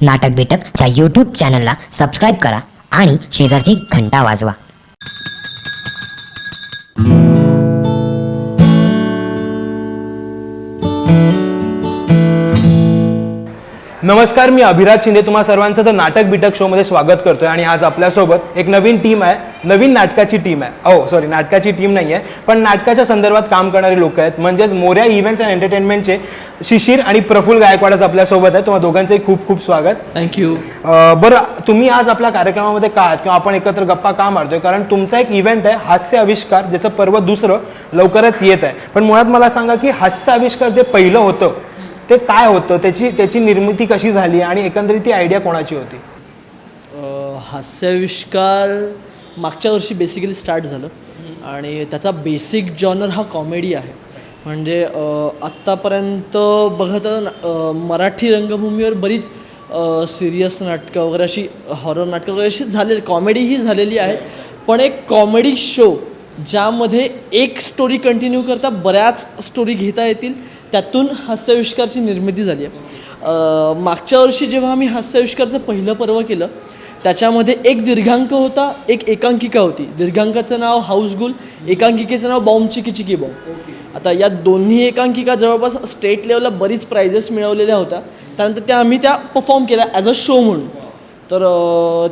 नाटक बिटकच्या यूट्यूब चॅनलला सबस्क्राईब करा आणि शेजारची घंटा वाजवा. नमस्कार मी अभिराज शिंदे. तुम्हा सर्वांचं तर नाटक बिटक शोमध्ये स्वागत करतोय आणि आज आपल्यासोबत एक नवीन टीम आहे. नवीन नाटकाची टीम आहे. हो सॉरी नाटकाची टीम नाही आहे पण नाटकाच्या संदर्भात काम करणारे लोक आहेत. म्हणजेच मोऱ्या इव्हेंट्स अँड एंटरटेनमेंटचे शिशिर आणि प्रफुल्ल गायकवाड आज आपल्यासोबत आहे तुम्हा दोघांचंही खूप खूप स्वागत. थँक्यू बरं तुम्ही आज आपल्या कार्यक्रमामध्ये का आहात? किंवा आपण एकत्र गप्पा का मारतोय? कारण तुमचा एक इव्हेंट आहे हास्य आविष्कार ज्याचं पर्व दुसरं लवकरच येत आहे. पण मुळात मला सांगा की हास्य आविष्कार जे पहिलं होतं ते काय होतं? त्याची त्याची निर्मिती कशी झाली आणि एकंदरीत ती आयडिया कोणाची होती? हास्याविष्कार मागच्या वर्षी बेसिकली स्टार्ट झालं. आणि त्याचा बेसिक जॉनर हा कॉमेडी आहे. म्हणजे आत्तापर्यंत बघत मराठी रंगभूमीवर बरीच सिरियस नाटकं वगैरे अशी हॉरर नाटकं वगैरे अशी झालेली कॉमेडीही झालेली आहे पण एक कॉमेडी शो ज्यामध्ये एक स्टोरी कंटिन्यू करता बऱ्याच स्टोरी घेता येतील. त्यातून हास्याविष्कारची निर्मिती झाली आहे. मागच्या वर्षी जेव्हा आम्ही हास्याविष्कारचं पहिलं पर्व केलं त्याच्यामध्ये एक दीर्घांक होता एक एकांकिका होती. दीर्घांकाचं नाव हाऊसगुल एकांकिकेचं नाव बॉम्ब चिकी चिकी बॉम्ब. आता या दोन्ही एकांकिका जवळपास स्टेट लेवलला बरीच प्राइजेस मिळवलेल्या होत्या. त्यानंतर त्या आम्ही त्या परफॉर्म केल्या ॲज अ शो म्हणून. तर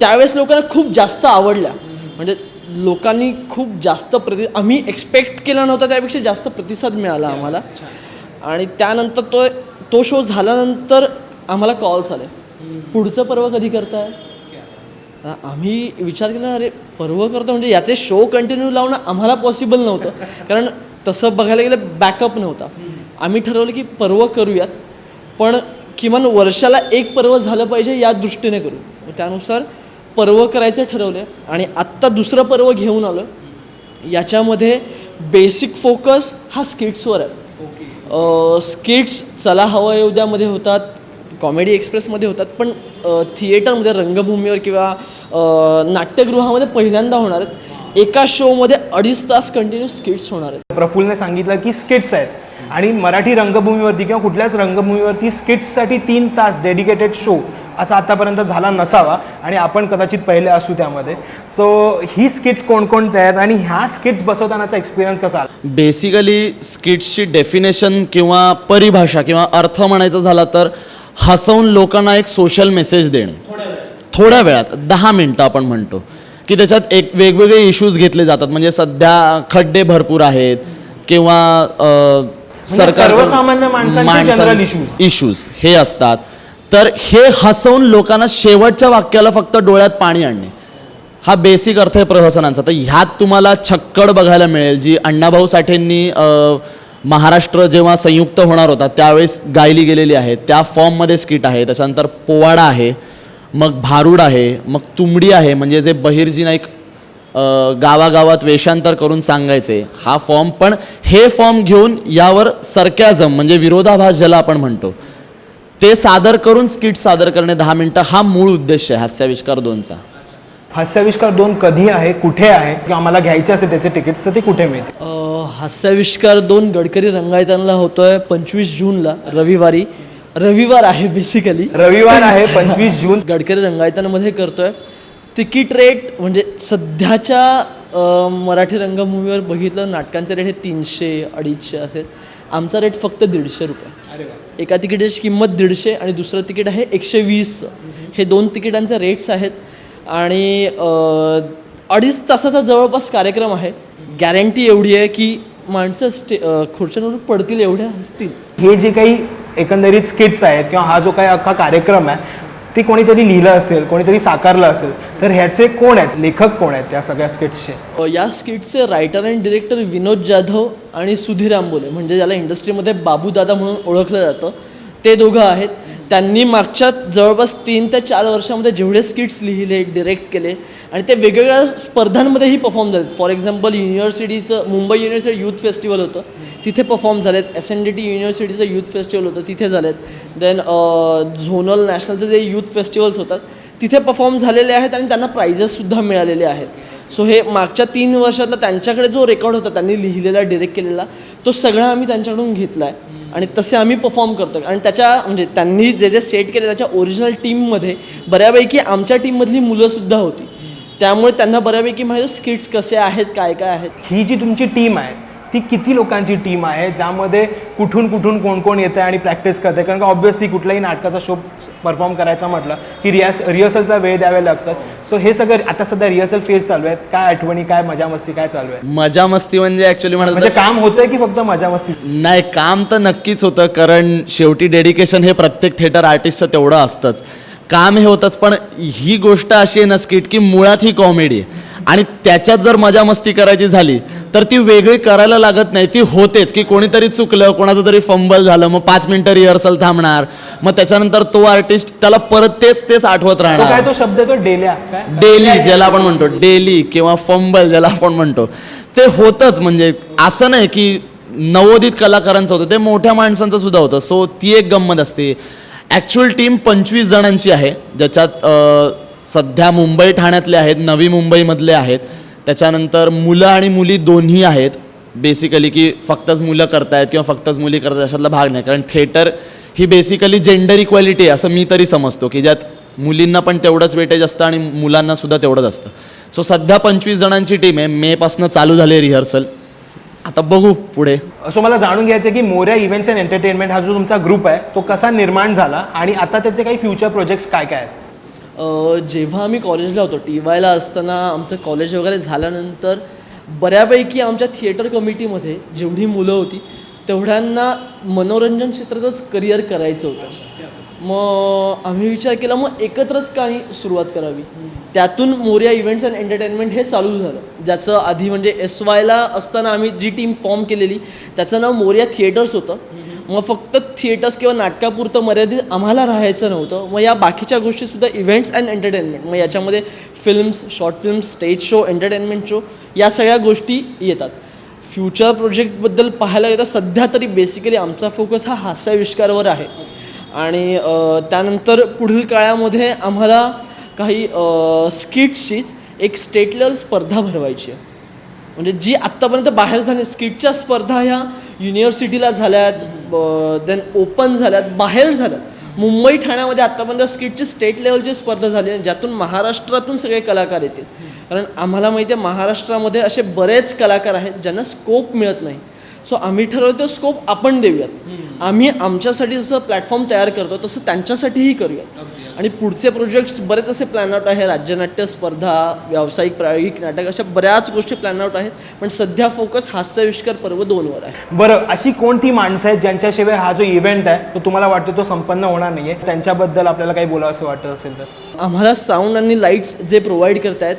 त्यावेळेस लोकांना खूप जास्त आवडल्या. म्हणजे लोकांनी खूप जास्त प्रति आम्ही एक्सपेक्ट केला नव्हता त्यापेक्षा जास्त प्रतिसाद मिळाला आम्हाला. आणि त्यानंतर तो तो शो झाल्यानंतर आम्हाला कॉल्स आले. पुढचं पर्व कधी करताय? आम्ही विचार केला अरे पर्व करतो म्हणजे याचे शो कंटिन्यू लावणं आम्हाला पॉसिबल नव्हतं. कारण तसं बघायला गेलं बॅकअप नव्हता. आम्ही ठरवलं की पर्व करूयात. पण किमान वर्षाला एक पर्व झालं पाहिजे या दृष्टीने करू. त्यानुसार पर्व करायचं ठरवलं आणि आत्ता दुसरं पर्व घेऊन आलो याच्यामध्ये बेसिक फोकस हा स्किट्सवर आहे. स्किट्स चला हवा येऊद्यामध्ये होतात कॉमेडी एक्सप्रेसमध्ये होतात पण थिएटरमध्ये रंगभूमीवर किंवा नाट्यगृहामध्ये पहिल्यांदा होणार आहेत. एका शोमध्ये अडीच तास कंटिन्यू स्किट्स होणार आहेत. प्रफुल्लने सांगितलं की स्किट्स आहेत. आणि मराठी रंगभूमीवरती किंवा कुठल्याच रंगभूमीवरती स्किट्ससाठी तीन तास डेडिकेटेड शो असा आतापर्यंत झाला नसावा आणि आपण कदाचित पहिले असू त्यामध्ये. सो ही स्किट्स कोणकोणत्या आहेत आणि ह्या स्किट्स बसवतानाचा एक्सपिरियन्स कसा आला? बेसिकली स्किट्सची डेफिनेशन किंवा परिभाषा किंवा अर्थ म्हणायचा झाला तर हसवून लोकांना एक सोशल मेसेज देणे. थोड्या वेळात दहा मिनटं आपण म्हणतो की त्याच्यात एक वेगवेगळे इश्यूज घेतले जातात. म्हणजे सध्या खड्डे भरपूर आहेत किंवा अ, सरकार issues. इश्यूज हे असतात. तर हे हसवून लोकांना शेवटच्या वाक्याला फक्त डोळ्यात पाणी आणणे. हा बेसिक अर्थ आहे प्रहसनांचा. तर ह्यात तुम्हाला छक्कड बघायला मिळेल जी अण्णाभाऊ साठेंनी महाराष्ट्र जेव्हा संयुक्त होणार होता त्यावेळेस गायली गेलेली आहे. त्या फॉर्ममध्ये स्किट आहे. त्याच्यानंतर पोवाडा आहे मग भारूड आहे मग तुंबडी आहे म्हणजे जे बहिर्जी नाईक गावागावात वेषांतर करून सांगायचे हा फॉर्म पण हे फॉर्म घेऊन यावर सरक्याजम म्हणजे विरोधाभास ज्याला आपण म्हणतो ते सादर करून स्किट सादर करणे दहा मिनटं हा मूळ उद्देश आहे हास्याविष्कार दोनचा. हास्याविष्कार दोन कधी आहे कुठे आहे किंवा आम्हाला घ्यायचे असेल त्याचे तिकीट्स तर ते कुठे मिळते अ, हास्याविष्कार दोन गडकरी रंगायतांना होतोय पंचवीस जूनला रविवारी. रविवार आहे बेसिकली रविवार आहे पंचवीस जून. गडकरी रंगायतांमध्ये करतोय. तिकीट रेट म्हणजे सध्याच्या अ, मराठी रंगभूमीवर बघितलं नाटकांचे रेट हे तीनशे अडीचशे असेल. आमचा रेट फक्त दीडशे रुपये. एका तिकिटाची किंमत दीडशे आणि दुसरं तिकीट आहे एकशे वीस. हे दोन तिकिटांचे रेट्स आहेत. आणि अडीच तासाचा जवळपास कार्यक्रम आहे. गॅरंटी एवढी आहे की माणसं स्टे अ, खुर्च्यांवरून पडतील एवढ्या असतील. हे जे काही एकंदरीत स्किट्स आहेत किंवा हा जो काही अख्खा कार्यक्रम आहे ते कोणीतरी लिहिलं असेल कोणीतरी साकारलं असेल तर ह्याचे कोण आहेत? लेखक कोण आहेत त्या सगळ्या स्किट्सचे या स्किटचे writer and director Vinod Jadhav आणि सुधीर आंबोले. म्हणजे ज्याला इंडस्ट्रीमध्ये बाबूदादा म्हणून ओळखलं जातं ते दोघं आहेत. त्यांनी मागच्या जवळपास तीन ते चार वर्षामध्ये जेवढे स्किट्स लिहिले डिरेक्ट केले आणि ते वेगवेगळ्या स्पर्धांमध्येही परफॉर्म झालेत. फॉर एक्झाम्पल युनिव्हर्सिटीचं मुंबई युनिव्हर्सिटी यूथ फेस्टिवल होतं. तिथे परफॉर्म झालेत. एस एन डी टी युनिव्हर्सिटीचं यूथ फेस्टिवल होतं. तिथे झालेत. देन झोनल नॅशनलचे जे यूथ फेस्टिवल्स होतात तिथे परफॉर्म झालेले आहेत आणि त्यांना प्राइजेससुद्धा मिळालेले आहेत. सो हे मागच्या तीन वर्षातला त्यांच्याकडे जो रेकॉर्ड होता त्यांनी लिहिलेला डिरेक्ट केलेला तो सगळा आम्ही त्यांच्याकडून घेतला आहे आणि तसे आम्ही परफॉर्म करतो आणि त्याच्या म्हणजे त्यांनी जे जे सेट केले त्याच्या ओरिजिनल टीममध्ये बऱ्यापैकी आमच्या टीममधली मुलंसुद्धा होती. त्यामुळे त्यांना बऱ्यापैकी माहिती स्किट्स कसे आहेत काय काय आहेत. ही जी तुमची टीम आहे ती किती लोकांची टीम आहे ज्यामध्ये कुठून कुठून कोण कोण येतं आहे आणि प्रॅक्टिस करते कारण का ऑब्व्हियसली कुठल्याही नाटकाचा शो परफॉर्म करायचा म्हटलं की रियास रिहर्सलचा वेळ द्यावे लागतात. सो हे सगळं आता सध्या रिहर्सल फेज चालू आहेत. काय आठवणी काय मजा मस्ती काय चालू आहे मजा मस्ती म्हणजे ऍक्च्युली म्हणजे म्हणत काम होतंय की फक्त मजा मस्ती? नाही काम तर नक्कीच होतं कारण शेवटी डेडिकेशन हे प्रत्येक थिएटर आर्टिस्टचं तेवढं असतंच. काम हे होतंच पण ही गोष्ट अशी आहे ना स्किट की मुळात ही कॉमेडी आहे. आणि त्याच्यात जर मजा मस्ती करायची झाली तर ती वेगळी करायला लागत नाही. ती होतेच की कोणीतरी चुकलं कोणाचं तरी फंबल झालं मग पाच मिनिटं रिहर्सल थांबणार मग त्याच्यानंतर तो आर्टिस्ट त्याला परत तेच तेच आठवत तो काय राहणार तो शब्द तो डेल्या. डेली ज्याला आपण म्हणतो डेली किंवा फंबल ज्याला आपण म्हणतो. ते होतच म्हणजे असं नाही की नवोदित कलाकारांचं होतं ते मोठ्या माणसांचं सुद्धा होतं. सो ती एक गंमत असते. ॲक्च्युअल टीम पंचवीस जणांची आहे ज्याच्यात सध्या मुंबई ठाण्यातले आहेत नवी मुंबईमधले आहेत. त्याच्यानंतर मुलं आणि मुली दोन्ही आहेत. बेसिकली की फक्तच मुलं करतायत किंवा फक्तच मुली करतात अशातला भाग नाही. कारण थिएटर ही बेसिकली जेंडर इक्वॅलिटी आहे असं मी तरी समजतो की ज्यात मुलींना पण तेवढंच वेटेज असतं आणि मुलांना सुद्धा तेवढंच असतं. सो सध्या पंचवीस जणांची टीम आहे. मेपासनं चालू झाली रिहर्सल आता बघू पुढे. सो मला जाणून घ्यायचं की मोऱ्या इव्हेंट्स अँड एंटरटेनमेंट हा जो तुमचा ग्रुप आहे तो कसा निर्माण झाला आणि आता त्याचे काही फ्युचर प्रोजेक्ट्स काय काय आहेत? जेव्हा आम्ही कॉलेजला होतो टी वायला असताना आमचं कॉलेज वगैरे झाल्यानंतर बऱ्यापैकी आमच्या थिएटर कमिटीमध्ये जेवढी मुलं होती तेवढ्यांना मनोरंजन क्षेत्रातच करिअर करायचं होतं. मग आम्ही विचार केला मग एकत्रच काही सुरुवात करावी? त्यातून मोर्या इव्हेंट्स अँड एंटरटेनमेंट हे चालू झालं. ज्याचं आधी म्हणजे एस वायला असताना आम्ही जी टीम फॉर्म केलेली त्याचं नाव मोर्या थिएटर्स होतं. मग फक्त थिएटर्स किंवा नाटकापुरतं मर्यादित आम्हाला राहायचं नव्हतं. मग या बाकीच्या गोष्टीसुद्धा इव्हेंट्स अँड एंटरटेनमेंट मग याच्यामध्ये films short films stage show entertainment show या सगळ्या गोष्टी येतात. फ्युचर प्रोजेक्टबद्दल पाहायला गेलं तर सध्या तरी बेसिकली आमचा फोकस हा हास्याविष्कारावर आहे. आणि त्यानंतर पुढील काळामध्ये आम्हाला काही स्किट्सचीच एक स्टेट लेवल स्पर्धा भरवायची आहे. म्हणजे जी आत्तापर्यंत बाहेर झाली स्किटच्या स्पर्धा ह्या युनिव्हर्सिटीला झाल्यात देन ओपन झाल्यात बाहेर झाल्यात. मुंबई ठाण्यामध्ये आत्तापर्यंत स्किटची स्टेट लेवलची स्पर्धा झाली आहे ज्यातून महाराष्ट्रातून सगळे कलाकार येतील. कारण आम्हाला माहिती आहे महाराष्ट्रामध्ये असे बरेच कलाकार आहेत ज्यांना स्कोप मिळत नाही. सो आम्ही ठरवतो स्कोप आपण देऊयात. आम्ही आमच्यासाठी जसं प्लॅटफॉर्म तयार करतो तसं त्यांच्यासाठीही करूयात. आणि पुढचे प्रोजेक्ट्स बरेच असे प्लॅन आउट आहे राज्यनाट्य स्पर्धा व्यावसायिक प्रायोगिक नाटक अशा बऱ्याच गोष्टी प्लॅन आउट आहेत. पण सध्या फोकस हास्यविष्कार पर्व दोनवर आहे. बरं अशी कोणती माणसं आहेत ज्यांच्याशिवाय हा जो इव्हेंट आहे तो तुम्हाला वाटतो तो संपन्न होणार नाही आहे त्यांच्याबद्दल आपल्याला काही बोलावं असं वाटत असेल तर. आम्हाला साऊंड आणि लाईट्स जे प्रोव्हाइड करतायत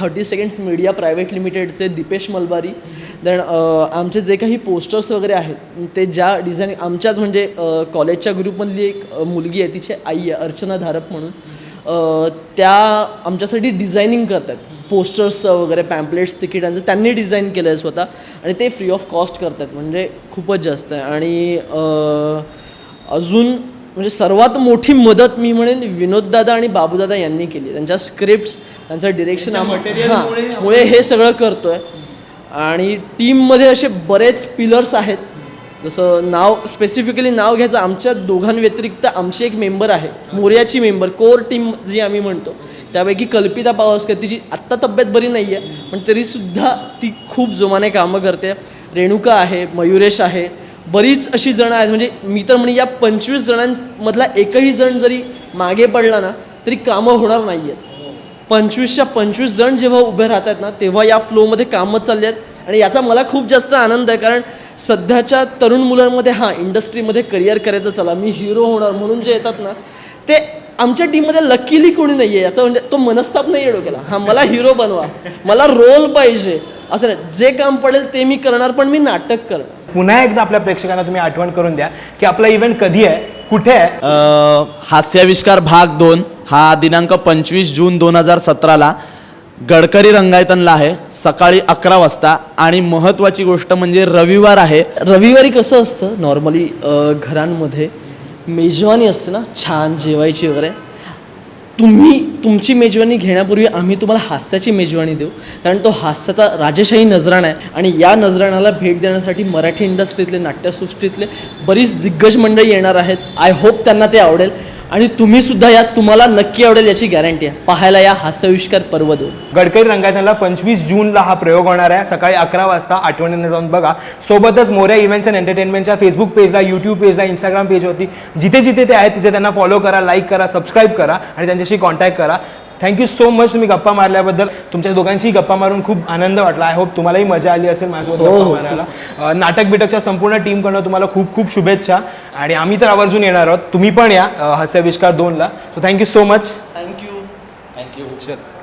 थर्टी सेकंड्स मीडिया प्रायव्हेट लिमिटेडचे दीपेश मलबारी देन आमचे जे काही पोस्टर्स वगैरे आहेत ते ज्या डिझाईन आमच्याच म्हणजे कॉलेजच्या ग्रुपमधली एक मुलगी आहे तिची आई आहे अर्चना धारप म्हणून. त्या आमच्यासाठी डिझायनिंग करतात. पोस्टर्सचं वगैरे पॅम्पलेट्स तिकिटांचं त्यांनी डिझाईन केलं आहे स्वतः. आणि ते फ्री ऑफ कॉस्ट करतात म्हणजे खूपच जास्त आहे. आणि अजून म्हणजे सर्वात मोठी मदत मी म्हणेन विनोददादा आणि बाबूदादा यांनी केली. त्यांच्या स्क्रिप्ट्स त्यांचं डिरेक्शन मुळे हे सगळं करतोय. आणि टीममध्ये असे बरेच पिलर्स आहेत. जसं नाव स्पेसिफिकली नाव घ्यायचं आमच्या दोघांव्यतिरिक्त आमची एक मेंबर आहे मोर्याची मेंबर कोर टीम जी आम्ही म्हणतो. त्यापैकी कल्पिता पावसकर तिची आत्ता तब्येत बरी नाही आहे पण तरीसुद्धा ती खूप जोमाने कामं करते. रेणुका आहे मयुरेश आहे बरीच अशी जणं आहेत. म्हणजे मी तर म्हणे या पंचवीस जणांमधला एकही जण जरी मागे पडला ना तरी कामं होणार नाही आहेत पंचवीसच्या पंचवीस जण जेव्हा उभे राहतात ना तेव्हा या फ्लोमध्ये कामं चालली आहेत. आणि याचा मला खूप जास्त आनंद आहे कारण सध्याच्या तरुण मुलांमध्ये हां इंडस्ट्रीमध्ये करिअर करायचं चला मी हिरो होणार म्हणून जे येतात ना ते आमच्या टीममध्ये लकीली कोणी नाही आहे याचा म्हणजे तो मनस्ताप नाही आहे डोक्याला. हां मला हिरो बनवा. मला रोल पाहिजे. असं नाही. जे काम पडेल ते मी करणार पण मी नाटक करणार. पुन्हा एकदा आपल्या प्रेक्षकांना तुम्ही आठवण करून द्या की आपला इव्हेंट कधी आहे? कुठे आहे? हास्याविष्कार भाग दोन हा दिनांक पंचवीस जून दोन हजार सतराला गडकरी रंगायतनला आहे. सकाळी अकरा वाजता आणि महत्त्वाची गोष्ट म्हणजे रविवार आहे. रविवारी कसं असतं? नॉर्मली घरांमध्ये मेजवानी असते ना छान जेवायची वगैरे. तुम्ही तुमची मेजवानी घेण्यापूर्वी आम्ही तुम्हाला हास्याची मेजवानी देऊ. कारण तो हास्याचा राजेशाही नजराणा आहे. आणि या नजराणाला भेट देण्यासाठी मराठी इंडस्ट्रीतले नाट्यसृष्टीतले बरीच दिग्गज मंडळी येणार आहेत. आय होप त्यांना ते आवडेल. आणि तुम्ही सुद्धा यात तुम्हाला नक्की आवडेल याची गॅरंटी आहे. पाहायला या हास्यविष्कार पर्व देऊ हो. गडकरी रंगायतनला पंचवीस जूनला हा प्रयोग होणार आहे. सकाळी अकरा वाजता आठवणीने जाऊन बघा. सोबतच मोऱ्या इव्हेंट्स अँड एंटरटेनमेंटच्या फेसबुक पेजला यूट्यूब पेजला इंस्टाग्राम पेजवरती जिथे जिथे ते आहेत तिथे त्यांना फॉलो करा लाईक करा सबस्क्राईब करा आणि त्यांच्याशी कॉन्टॅक्ट करा. थँक्यू सो मच तुम्ही गप्पा मारल्याबद्दल. तुमच्या दोघांशी गप्पा मारून खूप आनंद वाटला. आय होप तुम्हालाही मजा आली असेल माझ्यासोबत गप्पा मारायला. अं, नाटक बिटकच्या संपूर्ण टीमकडनं तुम्हाला खूप खूप शुभेच्छा. आणि आम्ही तर आवर्जून येणार आहोत. तुम्ही पण या हास्यविष्कार दोनला. So thank you so much thank you चल